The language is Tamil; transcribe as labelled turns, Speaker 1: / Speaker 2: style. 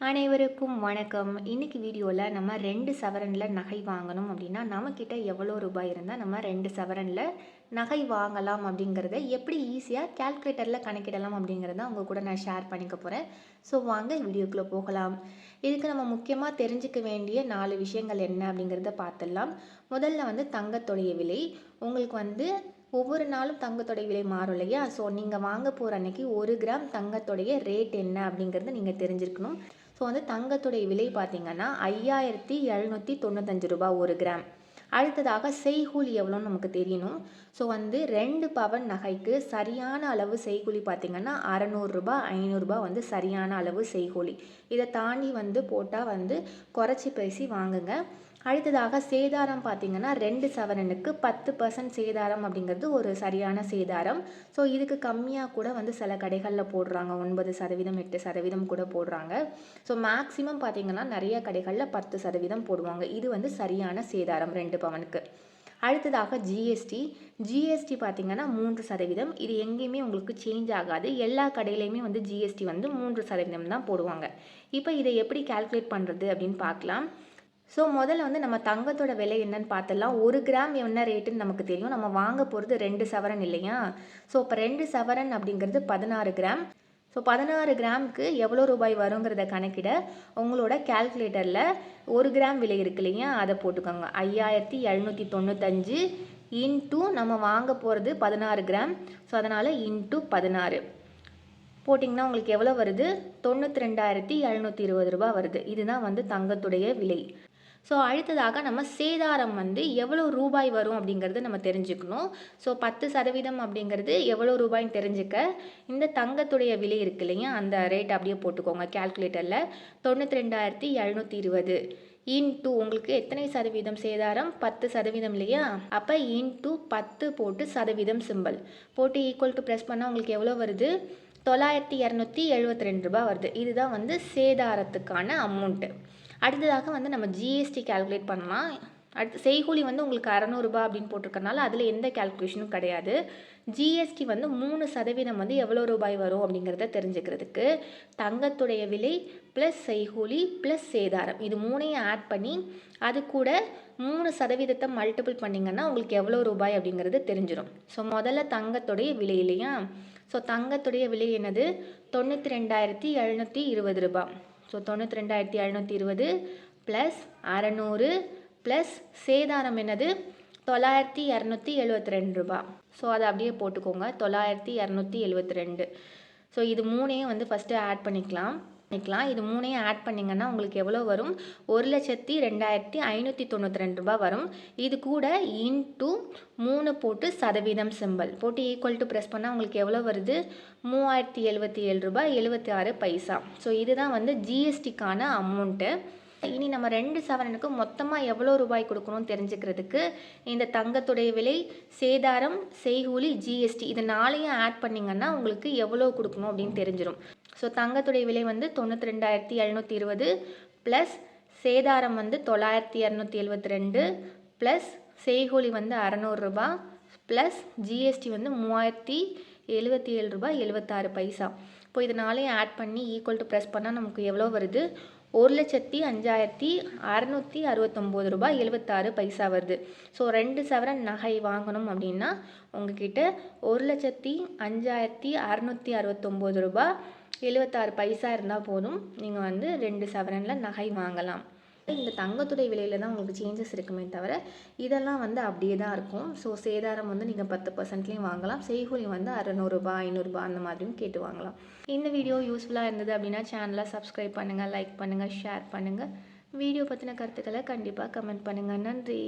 Speaker 1: அனைவருக்கும் வணக்கம். இன்னைக்கு வீடியோவில் நம்ம ரெண்டு சவரனில் நகை வாங்கணும் அப்படின்னா நம்மக்கிட்ட எவ்வளோ ரூபாய் இருந்தால் நம்ம ரெண்டு சவரனில் நகை வாங்கலாம் அப்படிங்கிறத எப்படி ஈஸியாக கால்குலேட்டரில் கணக்கிடலாம் அப்படிங்கிறத உங்கள் கூட நான் ஷேர் பண்ணிக்க போகிறேன் ஸோ வாங்க வீடியோக்குள்ளே போகலாம். இதுக்கு நம்ம முக்கியமாக தெரிஞ்சுக்க வேண்டிய நாலு விஷயங்கள் என்ன அப்படிங்கிறத பார்த்துடலாம். முதல்ல வந்து தங்கத்துடைய விலை. உங்களுக்கு வந்து ஒவ்வொரு நாளும் தங்கத்தோடைய விலை மாறும் இல்லையா? ஸோ நீங்கள் வாங்க போகிற அன்னைக்கு ஒரு கிராம் தங்கத்தோடைய ரேட் என்ன அப்படிங்கிறத நீங்கள் தெரிஞ்சிருக்கணும் ஸோ வந்து தங்கத்துடைய விலை பார்த்திங்கன்னா ஐயாயிரத்தி எழுநூற்றி தொண்ணூத்தஞ்சு ரூபா ஒரு கிராம். அடுத்ததாக செய்கூலி எவ்வளோன்னு நமக்கு தெரியணும். ஸோ வந்து ரெண்டு பவன் நகைக்கு சரியான அளவு செய்கூலி பார்த்திங்கன்னா அறநூறுரூபா ஐநூறுரூபா வந்து சரியான அளவு செய்கூலி. இதை தாண்டி வந்து போட்டால் வந்து குறைச்சி பேசி வாங்குங்க. அடுத்ததாக சேதாரம் பார்த்திங்கன்னா ரெண்டு சவரனுக்கு பத்து பர்சன்ட் சேதாரம் அப்படிங்கிறது ஒரு சரியான சேதாரம். ஸோ இதுக்கு கம்மியாக கூட வந்து சில கடைகளில் போடுறாங்க. ஒன்பது சதவீதம் எட்டு சதவீதம் கூட போடுறாங்க. ஸோ மேக்ஸிமம் பார்த்திங்கன்னா நிறைய கடைகளில் பத்து சதவீதம் போடுவாங்க. இது வந்து சரியான சேதாரம் ரெண்டு பவனுக்கு. அடுத்ததாக ஜிஎஸ்டி ஜிஎஸ்டி பார்த்திங்கன்னா மூன்று சதவீதம். இது எங்கேயுமே உங்களுக்கு சேஞ்ச் ஆகாது. எல்லா கடையிலையுமே வந்து ஜிஎஸ்டி வந்து மூன்று சதவீதம் தான் போடுவாங்க. இப்போ இதை எப்படி கால்குலேட் பண்ணுறது அப்படின்னு பார்க்கலாம். ஸோ முதல்ல வந்து நம்ம தங்கத்தோட விலை என்னன்னு பார்த்துடலாம். ஒரு கிராம் என்ன ரேட்டுன்னு நமக்கு தெரியும். நம்ம வாங்க போகிறது ரெண்டு சவரன் இல்லையா? ஸோ இப்போ ரெண்டு சவரன் அப்படிங்கிறது பதினாறு கிராம். ஸோ பதினாறு கிராமுக்கு எவ்வளோ ரூபாய் வருங்கிறத கணக்கிட உங்களோட கால்குலேட்டரில் ஒரு கிராம் விலை இருக்கு இல்லையா? அதை போட்டுக்கோங்க. ஐயாயிரத்தி எழுநூற்றி தொண்ணூத்தஞ்சு இன்ட்டு நம்ம வாங்க போகிறது பதினாறு கிராம். ஸோ அதனால் இன்ட்டு பதினாறு. போட்டிங்கன்னா உங்களுக்கு எவ்வளோ வருது? தொண்ணூற்றி ரெண்டாயிரத்தி எழுநூற்றி இருபது ரூபா வருது. இதுதான் வந்து தங்கத்துடைய விலை. ஸோ அடுத்ததாக நம்ம சேதாரம் வந்து எவ்வளோ ரூபாய் வரும் அப்படிங்கிறது நம்ம தெரிஞ்சுக்கணும். ஸோ பத்து சதவீதம் அப்படிங்கிறது எவ்வளோ ரூபாய்ன்னு தெரிஞ்சுக்க. இந்த தங்கத்துடைய விலை இருக்கு இல்லையா? அந்த ரேட் அப்படியே போட்டுக்கோங்க கேல்குலேட்டரில் தொண்ணூற்றி ரெண்டாயிரத்தி எழுநூற்றி இருபது இன்டூ உங்களுக்கு எத்தனை சதவீதம் சேதாரம்? பத்து சதவீதம் இல்லையா? அப்போ இன்டூ பத்து போட்டு சதவீதம் சிம்பிள் போட்டு ஈக்குவல் டு ப்ரெஸ் பண்ணால் உங்களுக்கு எவ்வளோ வருது? தொள்ளாயிரத்தி இரநூத்தி எழுபத்தி ரெண்டு ரூபா வருது. இதுதான் வந்து சேதாரத்துக்கான அமௌண்ட்டு அடுத்ததாக வந்து நம்ம ஜிஎஸ்டி கால்குலேட் பண்ணலாம். அடுத்து செய்கூலி வந்து உங்களுக்கு அறநூறுபா அப்படின்னு போட்டிருக்கனால அதில் எந்த கால்குலேஷனும் கிடையாது. ஜிஎஸ்டி வந்து மூணு சதவீதம் வந்து எவ்வளோ ரூபாய் வரும் அப்படிங்கிறத தெரிஞ்சுக்கிறதுக்கு தங்கத்துடைய விலை ப்ளஸ் செய்கூலி ப்ளஸ் சேதாரம். இது மூணையும் ஆட் பண்ணி அது கூட மூணு சதவீதத்தை மல்டிபிள் பண்ணிங்கன்னா உங்களுக்கு எவ்வளோ ரூபாய் அப்படிங்கிறது தெரிஞ்சிடும் ஸோ முதல்ல தங்கத்துடைய விலை இல்லையா? ஸோ தங்கத்துடைய விலை என்னது? தொண்ணூற்றி ரெண்டாயிரத்தி எழுநூற்றி இருபது ரூபாய். ஸோ தொண்ணூற்றி ரெண்டாயிரத்தி எழுநூற்றி இருபது ப்ளஸ் அறநூறு ப்ளஸ் சேதாரம் என்னது? தொள்ளாயிரத்தி இரநூத்தி எழுபத்தி ரெண்டு ரூபா. ஸோ அதை அப்படியே போட்டுக்கோங்க. தொள்ளாயிரத்தி இரநூத்தி எழுபத்தி ரெண்டு. ஸோ இது மூணையும் வந்து ஃபஸ்ட்டு ஆட் பண்ணிக்கலாம். பண்ணிக்கலாம். இது மூணையும் ஆட் பண்ணிங்கன்னா உங்களுக்கு எவ்வளோ வரும்? ஒரு லட்சத்தி ரெண்டாயிரத்தி ஐநூற்றி தொண்ணூற்றி ரெண்டு ரூபா வரும். இது கூட இன்ட்டு மூணு போட்டு சதவீதம் சிம்பிள் போட்டு ஈக்குவல் டு ப்ரெஸ் பண்ணால் உங்களுக்கு எவ்வளோ வருது? மூவாயிரத்தி எழுபத்தி ஏழு ரூபாய் எழுபத்தி ஆறு பைசா. ஸோ இதுதான் வந்து ஜிஎஸ்டிக்கான அமௌண்ட்டு இனி நம்ம ரெண்டு சவரனுக்கு மொத்தமாக எவ்வளோ ரூபாய் கொடுக்கணும்னு தெரிஞ்சுக்கிறதுக்கு இந்த தங்கத்துடைய விலை சேதாரம் செய்கூலி ஜிஎஸ்டி இது நாளையும் ஆட் பண்ணிங்கன்னா உங்களுக்கு எவ்வளோ கொடுக்கணும் அப்படின்னு தெரிஞ்சிடும் ஸோ தங்கத்துடைய விலை வந்து தொண்ணூற்றி ரெண்டாயிரத்தி எழுநூற்றி இருபது ப்ளஸ் சேதாரம் வந்து தொள்ளாயிரத்தி இரநூத்தி எழுபத்தி ரெண்டு ப்ளஸ் செய்கூலி வந்து அறநூறுரூபா ப்ளஸ் ஜிஎஸ்டி வந்து மூவாயிரத்தி எழுபத்தி ஏழு ரூபாய் எழுபத்தாறு பைசா. இப்போ இதனாலேயும் ஆட் பண்ணி ஈக்குவல் டு ப்ரெஸ் பண்ணால் நமக்கு எவ்வளோ வருது? ஒரு லட்சத்தி அஞ்சாயிரத்தி அறநூற்றி அறுபத்தொம்போது ரூபாய் எழுபத்தாறு பைசா வருது. ஸோ ரெண்டு சவரன் நகை வாங்கணும் அப்படின்னா உங்ககிட்ட ஒரு லட்சத்தி அஞ்சாயிரத்தி அறநூற்றி அறுபத்தொம்போது ரூபாய் எழுபத்தாறு பைசா இருந்தால் போதும். நீங்கள் வந்து ரெண்டு சவரனில் நகை வாங்கலாம். இந்த தங்கத்துடைய விலையில் தான் உங்களுக்கு சேஞ்சஸ் இருக்குமே தவிர இதெல்லாம் வந்து அப்படியே தான் இருக்கும். ஸோ சேதாரம் வந்து நீங்கள் பத்து பர்சன்ட்லேயும் வாங்கலாம். செய்கூலி வந்து அறநூறுபா ஐநூறுரூபா அந்த மாதிரியும் கேட்டு வாங்கலாம். இந்த வீடியோ யூஸ்ஃபுல்லாக இருந்தது அப்படின்னா சேனலை சப்ஸ்கிரைப் பண்ணுங்கள் லைக் பண்ணுங்கள் ஷேர் பண்ணுங்கள் வீடியோ பற்றின கருத்துக்களை கண்டிப்பாக கமெண்ட் பண்ணுங்கள் நன்றி.